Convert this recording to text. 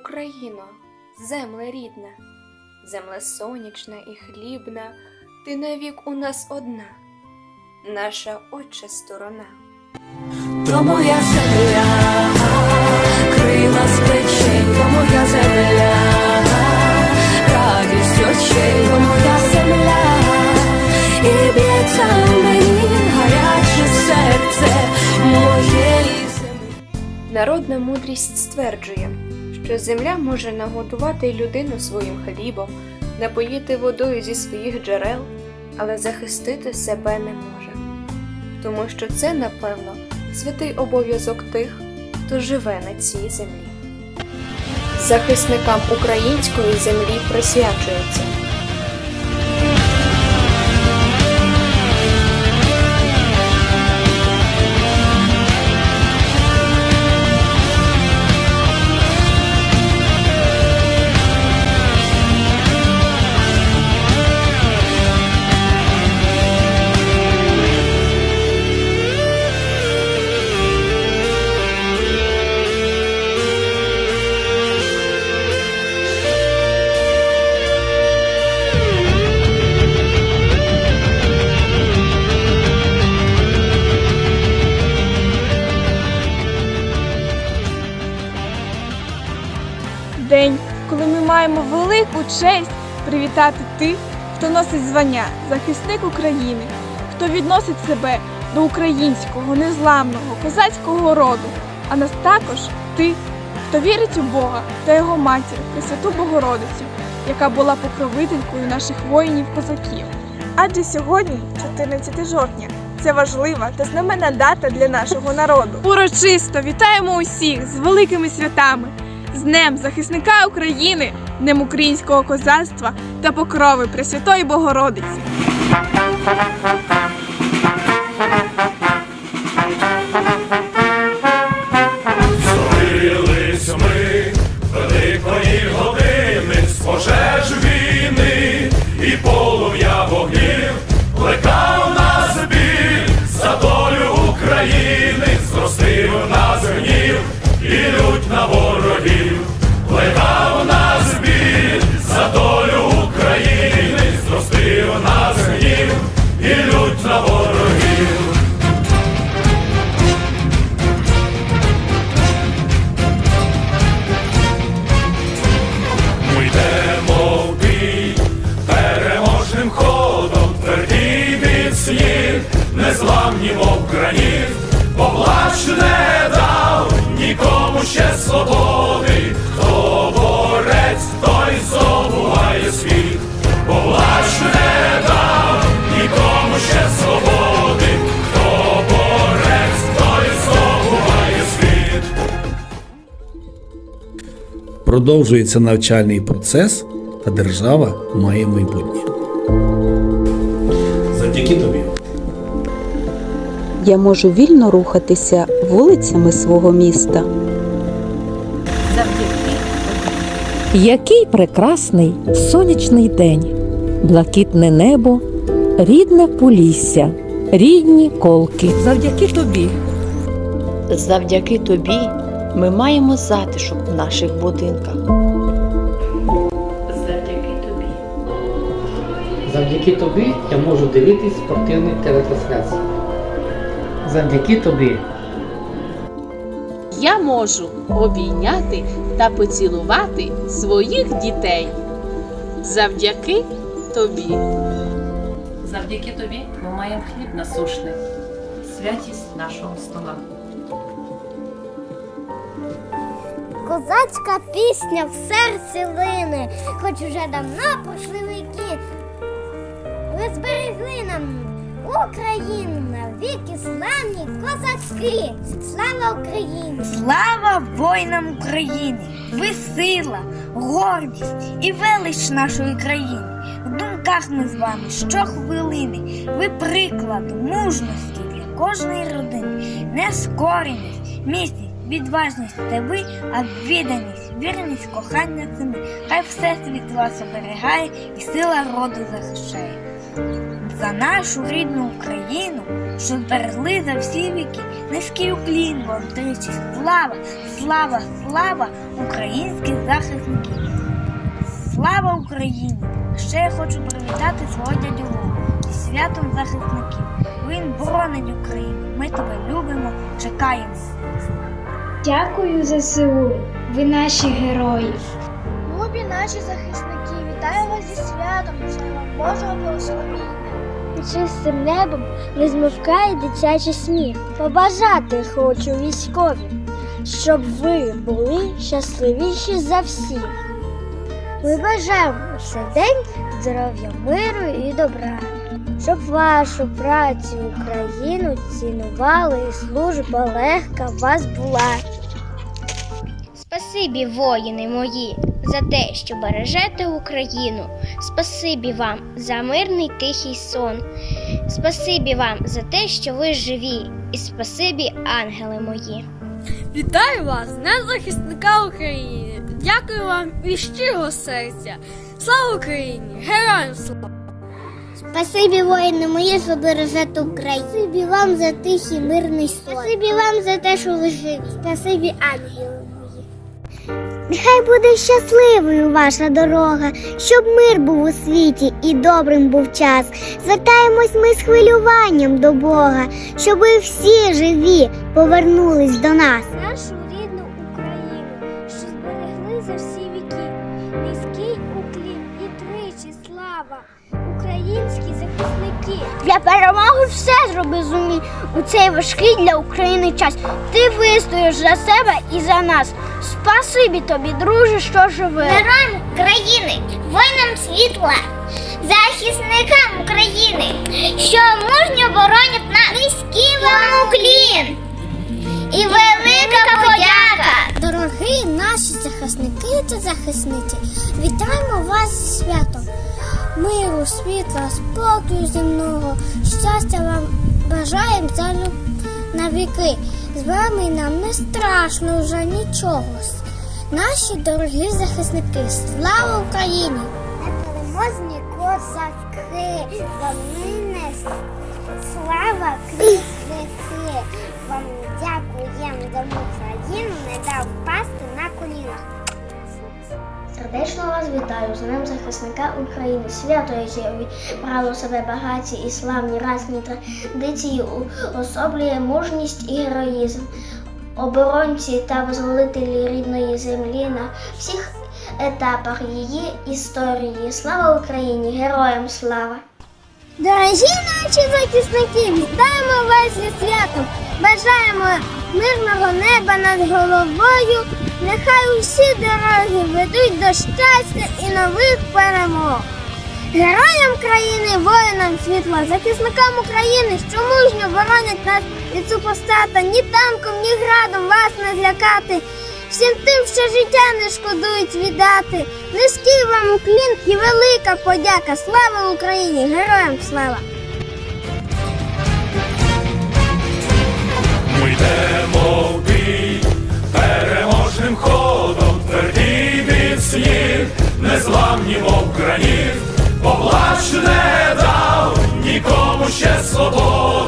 Україно, земле рідна, земле сонячна і хлібна, ти навік у нас одна, наша отча сторона. То моя земля, крила з плечей, то моя земля, радість очей, то моя земля, і б'ється в мені гаряче серце моєї землі. Народна мудрість стверджує, що земля може нагодувати людину своїм хлібом, напоїти водою зі своїх джерел, але захистити себе не може. Тому що це, напевно, святий обов'язок тих, хто живе на цій землі. Захисникам української землі присвячується. Маємо велику честь привітати тих, хто носить звання захисник України, хто відносить себе до українського, незламного, козацького роду, а нас також тих, хто вірить у Бога та його матір Пресвяту Богородицю, яка була покровителькою наших воїнів-козаків. Адже сьогодні, 14 жовтня, це важлива та знаменна дата для нашого народу. Урочисто вітаємо усіх з великими святами, з Днем захисника України, Днем українського козацтва та покрови Пресвятої Богородиці. Зорились ми великої години з війни і полум'я вогнів плекав нас біль за долю України, зростив нас гнів і лють на ворогів, незламні, мов граніт, поплач не дав нікому ще свободи, хто борець, той здобуває світ, поплач не дав нікому ще свободи, хто борець, той здобуває світ. Продовжується навчальний процес, а держава має майбутнє. Завдяки тобі. Я можу вільно рухатися вулицями свого міста. Який прекрасний сонячний день, блакитне небо, рідне полісся, рідні колки. Завдяки тобі Завдяки тобі ми маємо затишок в наших будинках. Завдяки тобі. Завдяки тобі я можу дивитись спортивні телетрансляції. Завдяки тобі Я можу обійняти та поцілувати своїх дітей. Завдяки тобі. Завдяки тобі ми маємо хліб насушний, святість нашого стола. Козацька пісня в серці лине, хоч уже давно пройшли віки. Ви зберегли нам Україну навіки славні козацьки. Слава Україні! Слава воїнам України! Ви сила, гордість і велич нашої країни. В думках ми з вами щохвилини. Ви прикладу мужності для кожної родини. Нескореність, міцність, відважність це ви, а відданість, вірність, кохання це ми. Хай все світ вас оберігає і сила роду захищає. За нашу рідну Україну, що зберегли за всі віки, низький уклін вам тричі. Слава, слава, слава українських захисників! Слава Україні! Ще я хочу привітати свого дядю Вову зі святом захисників. Він боронить Україну. Ми тебе любимо, чекаємо. Дякую ЗСУ, ви наші герої. Любі наші захисники, вітаю вас зі святом, вам Божого благословіння. Під чистим небом не змовкає дитячий сміх. Побажати хочу військові, щоб ви були щасливіші за всіх. Ми бажаємо цей день здоров'я, миру і добра, щоб вашу працю Україну цінували і служба легка у вас була. Спасибі, воїни мої, за те, що бережете Україну. Спасибі вам за мирний тихий сон. Спасибі вам за те, що ви живі, і спасибі, ангели мої. Вітаю вас, Днем захисника України! Дякую вам від щирого серця! Слава Україні! Героям слава! Спасибі, воїни мої, що бережете Україну. Спасибі вам за тихий мирний сон. Спасибі вам за те, що ви живі. Спасибі, ангели. Нехай буде щасливою ваша дорога, щоб мир був у світі і добрим був час. Звертаємось ми з хвилюванням до Бога, щоби всі живі повернулись до нас. Для перемоги все зроби зумій у цей важкий для України час. Ти вистоїш за себе і за нас. Спасибі тобі, друже, що живе. Героям країни, воїнам світла, захисникам України, що мужньо боронять нас. Низький вам уклін і велика подяка. Дорогі наші захисники та захисниці, вітаємо вас зі святом. Миру, світла, спокою земного, щастя вам бажаємо за люб... на віки. З вами нам не страшно вже нічого. Наші дорогі захисники, слава Україні! Непереможні козаки, вони не слава крісники. Вам дякуємо за Україну, не дав пасти. Сердечно вас вітаю з Днем захисника України, свято, яке відбрало в себе багаті і славні разні традиції, уособлює мужність і героїзм. Оборонці та визволителі рідної землі на всіх етапах її історії. Слава Україні! Героям слава! Дорогі наші захисники, вітаємо вас зі святом! Бажаємо мирного неба над головою. Нехай усі дороги ведуть до щастя і нових перемог. Героям країни, воїнам світла, захисникам України, що мужньо боронять нас від супостата, ні танком, ні градом вас не злякати. Всім тим, що життя не шкодують віддати. Низький вам уклін і велика подяка. Слава Україні! Героям слава! Незламні, мов граніт, поплач не дав нікому ще свободи.